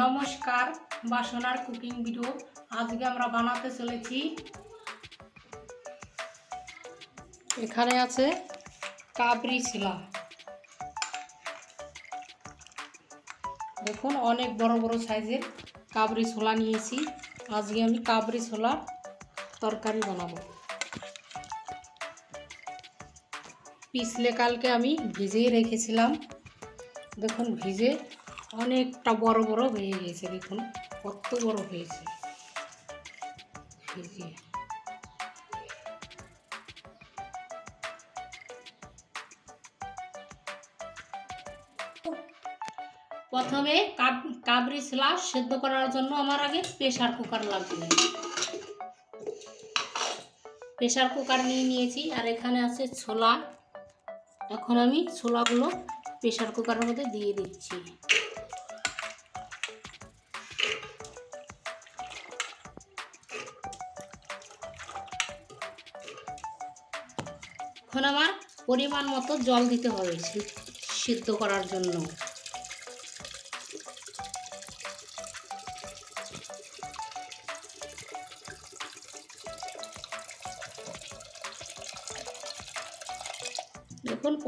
নমস্কার বাসনার cooking video আজকে আমরা বানাতে চলেছি। এখানে আছে কাবরি ছিলা দেখুন, অনেক বড় বড় সাইজের কাবরি ছোলা নিয়েছি। আজকে আমি কাবরি ছোলার তরকারি বানাবো। পিছলে কালকে আমি ভিজিয়ে রেখেছিলাম। দেখুন, ভিজে অনেকটা বড় বড় হয়ে গেছে, দেখুন, কত বড় হয়েছে। ভিজিয়ে প্রথমে কাব- কাবরি স্লাস সেদ্ধ করার জন্য আমার আগে প্রেশার কুকার লাগবে প্রেশার কুকার নিয়ে নিয়েছি, আর এখানে আছে ছোলা। এখন আমি ছোলাগুলো প্রেশার কুকারের মধ্যে দিয়ে দিচ্ছি। এখন আমার পরিমাণ মতো জল দিতে হবে সিদ্ধ করার জন্য।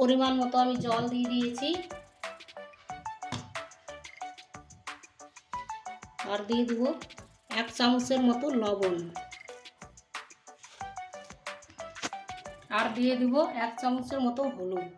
পরিমাণ মতো আমি জল দিয়ে দিয়েছি। আর দিয়ে দেবো এক চামচের মতো লবণ। আর দিয়ে দেবো এক চামচের মতো হলুদ।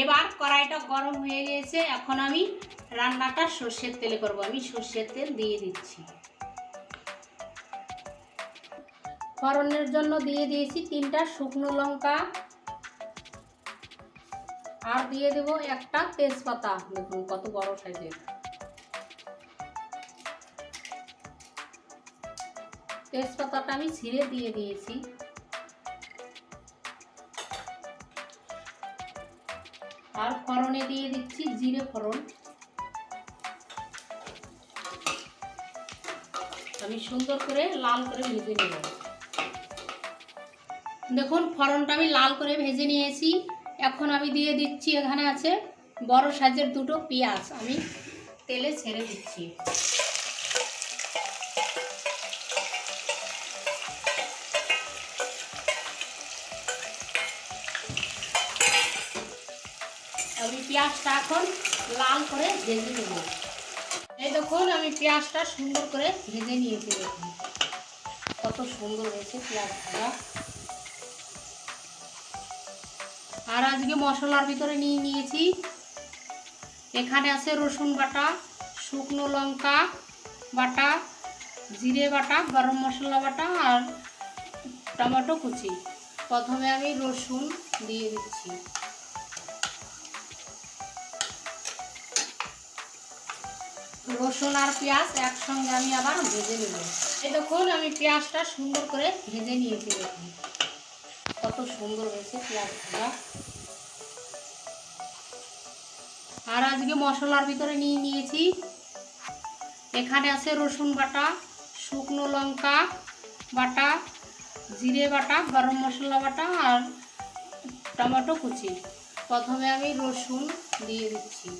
এবার কড়াইটা গরম হয়ে গেছে, এখন আমি রান্নাটা সর্ষের তেলে করব। আমি সর্ষের তেল দিয়ে দিচ্ছি। ফোড়নের জন্য দিয়ে দিয়েছি তিনটা শুকনো লঙ্কা, আর দিয়ে দেব একটা তেজপাতা। দেখুন কত বড় সাইজের তেজপাতাটা আমি ছিঁড়ে দিয়ে দিয়েছি। আর ফোড়নে দিয়ে দিচ্ছি জিরে ফোড়ন। আমি সুন্দর করে লাল করে ভেজে নেব। দেখুন, ফোড়নটা আমি লাল করে ভেজে নিয়েছি। এখন আমি দিয়ে দিচ্ছি, এখানে আছে বড় সাইজের দুটো পেঁয়াজ। আমি তেলে ছেড়ে দিচ্ছি আমি পেঁয়াজটা এখন লাল করে ভেজে নেব। এই দেখুন, আমি পেঁয়াজটা সুন্দর করে ভেজে নিয়েছি দেখুন। কত সুন্দর হয়েছে পেঁয়াজটা। আর আজকে মশলার ভিতরে নিয়ে নিয়েছি। এখানে আছে রসুন বাটা, শুকনো লঙ্কা বাটা, জিরে বাটা, গরম মশলা বাটা আর টমেটো কুচি। প্রথমে আমি রসুন দিয়ে দিচ্ছি। রসুন আর পেঁয়াজ একসঙ্গে আমি আবার ভেজে নেব। দেখুন আমি পেঁয়াজটা সুন্দর করে ভেজে নিয়েছি দেখুন। কত সুন্দর হয়েছে পেঁয়াজটা। আর আজকে মশলার ভিতরে নিয়ে নিয়েছি। এখানে আছে রসুন বাটা, শুকনো লঙ্কা বাটা, জিরে বাটা, গরম মশলা বাটা আর টমেটো কুচি। প্রথমে আমি রসুন দিয়ে দিচ্ছি।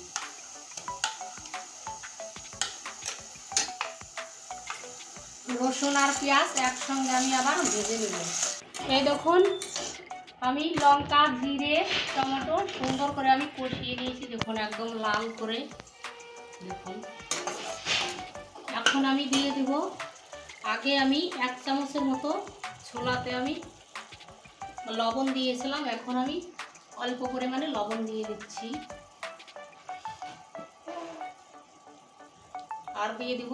রসুন আর পেঁয়াজ একসঙ্গে আমি আবার ভেজে নেব। এই দেখুন, আমি লঙ্কা, জিরে, টমেটো সুন্দর করে আমি কষিয়ে নিয়েছি, দেখুন, একদম লাল করে। দেখুন, এখন আমি দিয়ে দেব, আগে আমি এক চামচের মতো ছোলাতে আমি লবণ দিয়েছিলাম, এখন আমি অল্প পরিমাণে লবণ দিয়ে দিচ্ছি। আর দিয়ে দিব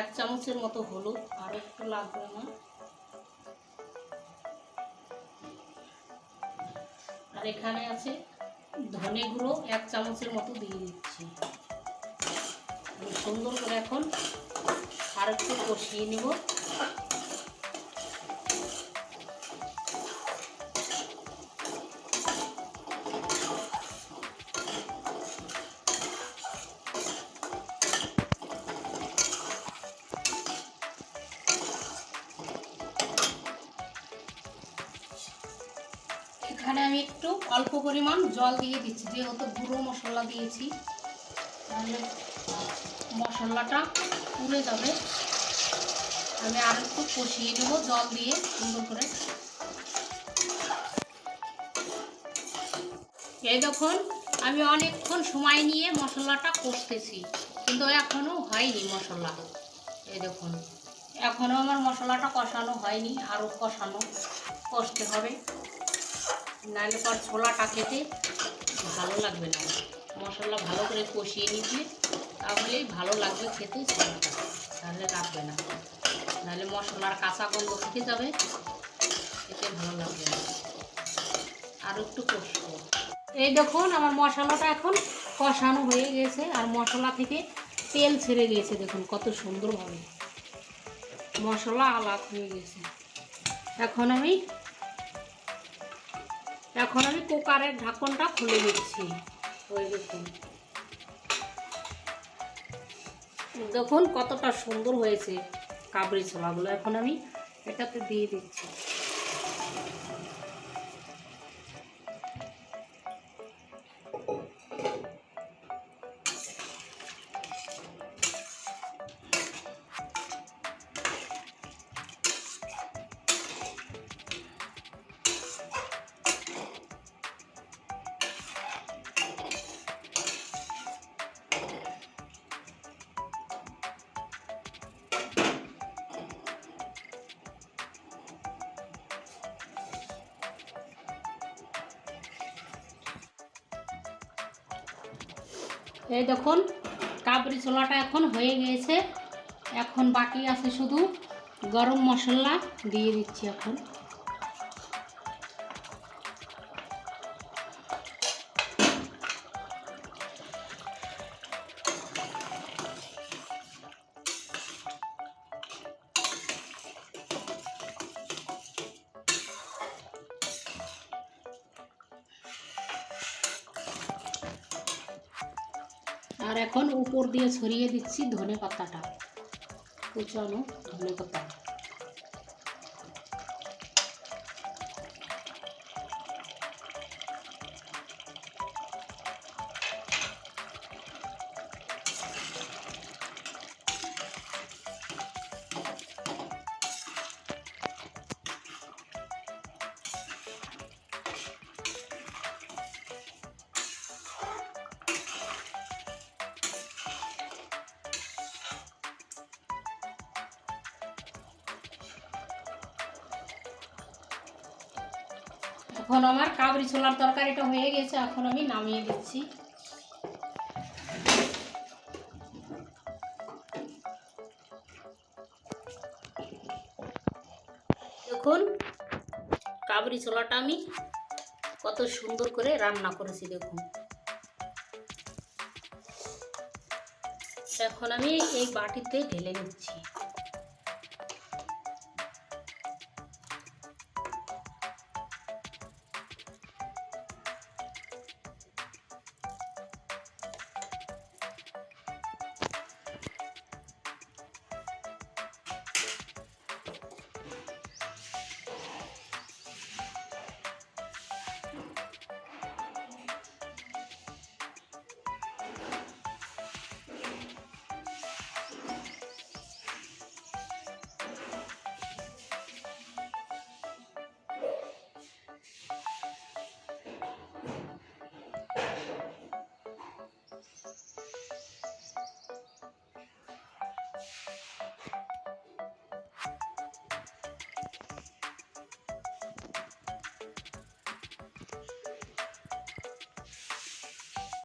এক চামচের মতো হলুদ, আর একটু লাগবে না। আর এখানে আছে ধনে গুঁড়ো, এক চামচের মতো দিয়ে দিচ্ছি। সুন্দর করে এখন আর একটু কষিয়ে নেব। অল্প পরিমাণ জল দিয়ে দিচ্ছি, যেহেতু গুঁড়ো মশলা দিয়েছি। তাহলে মশলাটা পুড়ে যাবে। আমি আর একটু কষিয়ে নেব জল দিয়ে, সুন্দর করে। এই দেখুন, আমি অনেকক্ষণ সময় নিয়ে মশলাটা কষতেছি, কিন্তু এখনও হয়নি মশলা। এই দেখুন এখনও আমার মশলাটা কষানো হয়নি আরও কষানো, কষতে হবে। নাহলে পর ছোলাটা খেতে ভালো লাগবে না। মশলা ভালো করে কষিয়ে নিতে তাহলেই ভালো লাগবে খেতে ছোলাটা। তাহলে রাখবে না। নাহলে মশলার কাঁচা গন্ধ থেকে যাবে, খেতে ভালো লাগবে না। আর একটু কষবো। এই দেখুন, আমার মশলাটা এখন কষানো হয়ে গেছে, আর মশলা থেকে তেল ছেড়ে গিয়েছে দেখুন কত সুন্দরভাবে। মশলা আলাদা হয়ে গেছে। এখন আমি এখন আমি কুকারের ঢাকনটা খুলে দিচ্ছি ওই দেখুন দেখুন কতটা সুন্দর হয়েছে কাবরি ছোলাগুলো। এখন আমি এটাতে দিয়ে দিচ্ছি। এই দেখুন, কাবরি ছোলাটা এখন হয়ে গিয়েছে এখন বাকি আছে শুধু গরম মশলা দিয়ে দিচ্ছি এখন। এখন উপর দিয়ে ছড়িয়ে দিচ্ছি ধনে পাতাটা। কুচানো ধনে পাতা এখন আমার কাবরি ছোলার তরকারিটা হয়ে গেছে, এখন আমি নামিয়ে দিচ্ছি। দেখুন, কাবরি ছোলাটা আমি কত সুন্দর করে রান্না করেছি, দেখুন। এখন আমি এই বাটিতে ঢেলে নিচ্ছি।